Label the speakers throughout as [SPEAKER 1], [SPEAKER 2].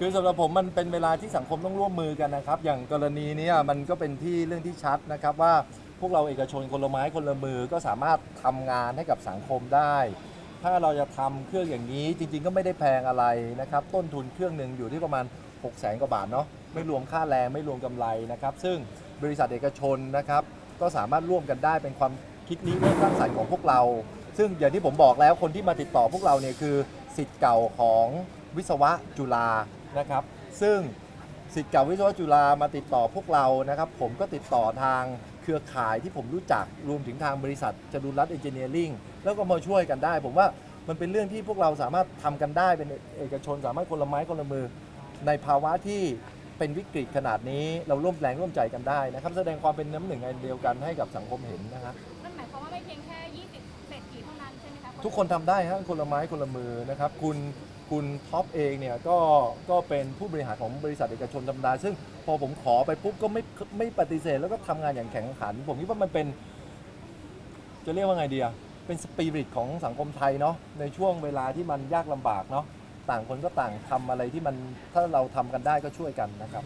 [SPEAKER 1] คือสำหรับผมมันเป็นเวลาที่สังคมต้องร่วมมือกันนะครับ อย่างกรณีเนี้มันก็เป็นที่เรื่องที่ชัดนะครับว่าพวกเราเอกชนคนละไม้คนละมือก็สามารถทำงานให้กับสังคมได้ ถ้าเราจะทำเครื่องอย่างนี้จริง ๆ ก็ไม่ได้แพงอะไรนะครับ ต้นทุนเครื่องหนึ่งอยู่ที่ประมาณ 6 0แสนกว่าบาทเนาะไม่รวมค่าแรงไม่รวมกำไรนะครับ ซึ่งบริษัทเอกชนนะครับ ก็สามารถร่วมกันได้เป็นความคิดนี้เรื่องสร้างสรรค์ของพวกเรา ซึ่งอย่างที่ผมบอกแล้วคนที่มาติดต่อพวกเราเนี่ยคือสิทธิ์เก่าของวิศวะจุฬา นะครับ ซึ่งสิทธิ์เก่าวิศวะจุฬามาติดต่อพวกเรานะครับ ผมก็ติดต่อทางเครือข่ายที่ผมรู้จักรวมถึงทางบริษัทจดุลรัตน์เอนจิเนียริงแล้วก็มาช่วยกันได้ ผมว่ามันเป็นเรื่องที่พวกเราสามารถทำกันได้เป็นเอกชน สามารถคนละไม้คนละมือ ในภาวะที่เป็นวิกฤตขนาดนี้เราร่วมแรงร่วมใจกันได้นะครับ แสดงความเป็นน้ำหนึ่งอันเดียวกันให้กับสังคมเห็นนะครับ
[SPEAKER 2] นั่นหมายความว่าไม่เพียงแค่ 20เศรษฐีเท่านั้นใช่ไหมคะ
[SPEAKER 1] ทุกคนทำได้ฮะคนละไม้คนละมือนะครับ คุณ คุณท็อปเองเนี่ยก็ก็เป็นผู้บริหารของบริษัทเอกชนธรรมดา ซึ่งพอผมขอไปปุ๊บก็ไม่ไม่ปฏิเสธแล้วก็ทำงานอย่างแข็งขัน ผมคิดว่ามันเป็น จะเรียกว่าไงดีอะเป็นสปิริตของสังคมไทยเนาะในช่วงเวลาที่มันยากลำบากเนาะต่างคนก็ต่างทำอะไรที่มันถ้าเราทำกันได้ก็ช่วยกันนะครับ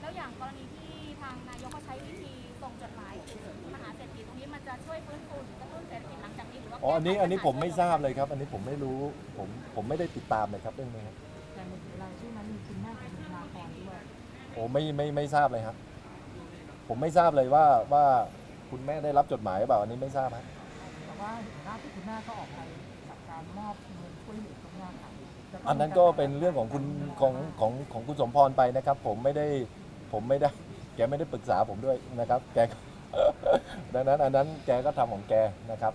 [SPEAKER 2] แล้วอย่างกรณีที่ทางนายกใช้วิธีส่งจดหมายถึงมหาเศรษฐีตรงนี้มันจะช่วยฟื้นฟูหรือกระตุ้นเศรษฐ อว่า
[SPEAKER 1] อ๋ออันนี้
[SPEAKER 2] แก้ไข
[SPEAKER 1] อันนี้ผมไม่ทราบ
[SPEAKER 2] ปัญห
[SPEAKER 1] เลยครับ อันนี้ผมไม่รู้ผมผมไม่ได้ติดตามเลยครับเรื่องนี้ครับ
[SPEAKER 3] แต่ในรายชื่อนั้นมีคุณแม่ของคุณธนาพรด้วย
[SPEAKER 1] โอ้ไม่ไม่ไม่ทราบเลยครับ ผมไม่ทราบเลยว่าว่าคุณแม่ได้รับจดหมายหรือเปล่าอันนี้ไม่ทราบครับ
[SPEAKER 3] แต่ว่าเห็นหน้าที่คุณแม่ก็ออกไปจัดการมอบเงินช่วยเหลือตรงนี้ค่ะจะต้ง
[SPEAKER 1] อันนั้นก็เป็นเรื่องของคุณของของของคุณสมพรไปนะครับ ผมไม่ได้ผมไม่ได้ แกไม่ได้ปรึกษาผมด้วยนะครับ แกก็ดังนั้นอันนั้นแกก็ทำของแกนะครับ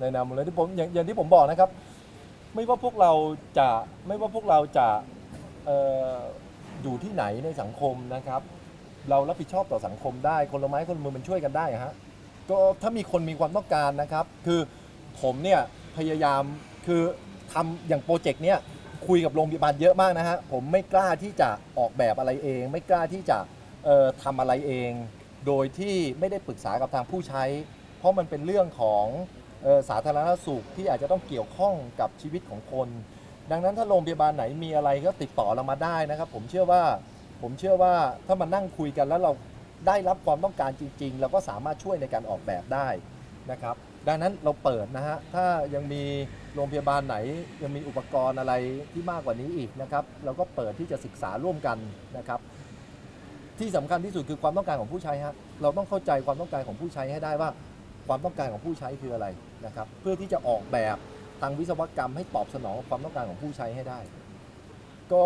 [SPEAKER 1] ในนามมูลนิธิผมอย่างอย่างที่ผมบอกนะครับ ไม่ว่าพวกเราจะไม่ว่าพวกเราจะเอ่ออยู่ที่ไหนในสังคมนะครับ เรารับผิดชอบต่อสังคมได้คนละไม้คนละมือมันช่วยกันได้ฮะก็ถ้ามีคนมีความต้องการนะครับ คือผมเนี่ยพยายามคือทำอย่างโปรเจกต์เนี้ยคุยกับโรงพยาบาลเยอะมากนะฮะผมไม่กล้าที่จะออกแบบอะไรเอง ไม่กล้าที่จะเอ่อทำอะไรเอง โดยที่ไม่ได้ปรึกษากับทางผู้ใช้ เพราะมันเป็นเรื่องของ สาธารณสุขที่อาจจะต้องเกี่ยวข้องกับชีวิตของคน ดังนั้นถ้าโรงพยาบาลไหนมีอะไรก็ติดต่อเรามาได้นะครับ ผมเชื่อว่าผมเชื่อว่าถ้ามานั่งคุยกันแล้วเราได้รับความต้องการจริง ๆ เราก็สามารถช่วยในการออกแบบได้นะครับ ดังนั้นเราเปิดนะฮะถ้ายังมีโรงพยาบาลไหน ยังมีอุปกรณ์อะไรที่มากกว่านี้อีกนะครับ เราก็เปิดที่จะศึกษาร่วมกันนะครับ ที่สำคัญที่สุดคือความต้องการของผู้ใช้ฮะเราต้องเข้าใจความต้องการของผู้ใช้ให้ได้ว่า ความต้องการของผู้ใช้คืออะไรนะครับ เพื่อที่จะออกแบบทางวิศวกรรมให้ตอบสนองความต้องการของผู้ใช้ให้ได้ ก็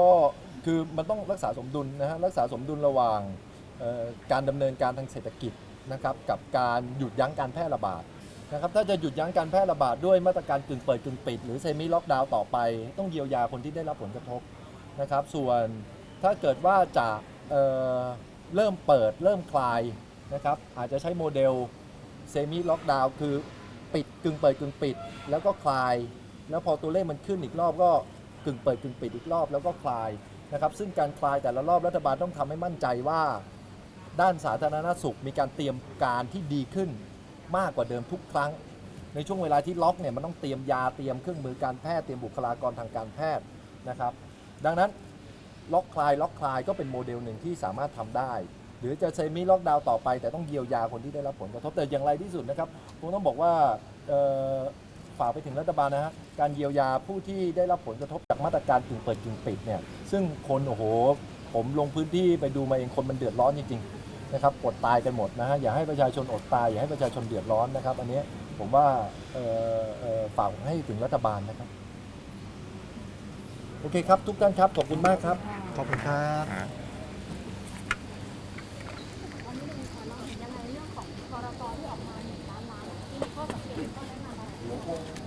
[SPEAKER 1] คือมันต้องรักษาสมดุลนะฮะรักษาสมดุลระหว่างการดำเนินการทางเศรษฐกิจนะครับกับการหยุดยั้งการแพร่ระบาดนะครับถ้าจะหยุดยั้งการแพร่ระบาดด้วยมาตรการกึ่งเปิดกึ่งปิด หรือเซมิล็อกดาวน์ต่อไป ต้องเยียวยาคนที่ได้รับผลกระทบนะครับ ส่วนถ้าเกิดว่าจะเเริ่มเปิดเริ่มคลายนะครับอาจจะใช้โมเดล เซมิล็อกดาวน์คือปิดกึ่งเปิดกึ่งปิด แล้วก็คลาย แล้วพอตัวเลขมันขึ้นอีกรอบก็กึ่งเปิดกึ่งปิดอีกรอบแล้วก็คลายนะครับซึ่งการคลายแต่ละรอบรัฐบาลต้องทำให้มั่นใจว่า ด้านสาธารณสุขมีการเตรียมการที่ดีขึ้นมากกว่าเดิมทุกครั้ง ในช่วงเวลาที่ล็อกเนี่ยมันต้องเตรียมยาเตรียมเครื่องมือการแพทย์เตรียมบุคลากรทางการแพทย์นะครับ ดังนั้นล็อกคลายล็อกคลายก็เป็นโมเดลหนึ่งที่สามารถทำได้ หรือจะเซมิล็อกดาวน์ต่อไป แต่ต้องเยียวยาคนที่ได้รับผลกระทบแต่อย่างไรที่สุดนะครับผมต้องบอกว่าฝากไปถึงรัฐบาลนะฮะการเยียวยาผู้ที่ได้รับผลกระทบจากมาตรการกึ่งเปิดกึ่งปิดเนี่ยซึ่งคนโอ้โห ผมลงพื้นที่ไปดูมาเองคนมันเดือดร้อนจริงๆนะครับอดตายกันหมดนะฮะอย่าให้ประชาชนอดตายอย่าให้ประชาชนเดือดร้อนนะครับอันนี้ผมว่าฝากให้ถึงรัฐบาลนะครับโอเคครับทุกท่านครับขอบคุณมากครับ
[SPEAKER 4] ขอบคุณครับ
[SPEAKER 2] วันนี้เลยค่ะ เร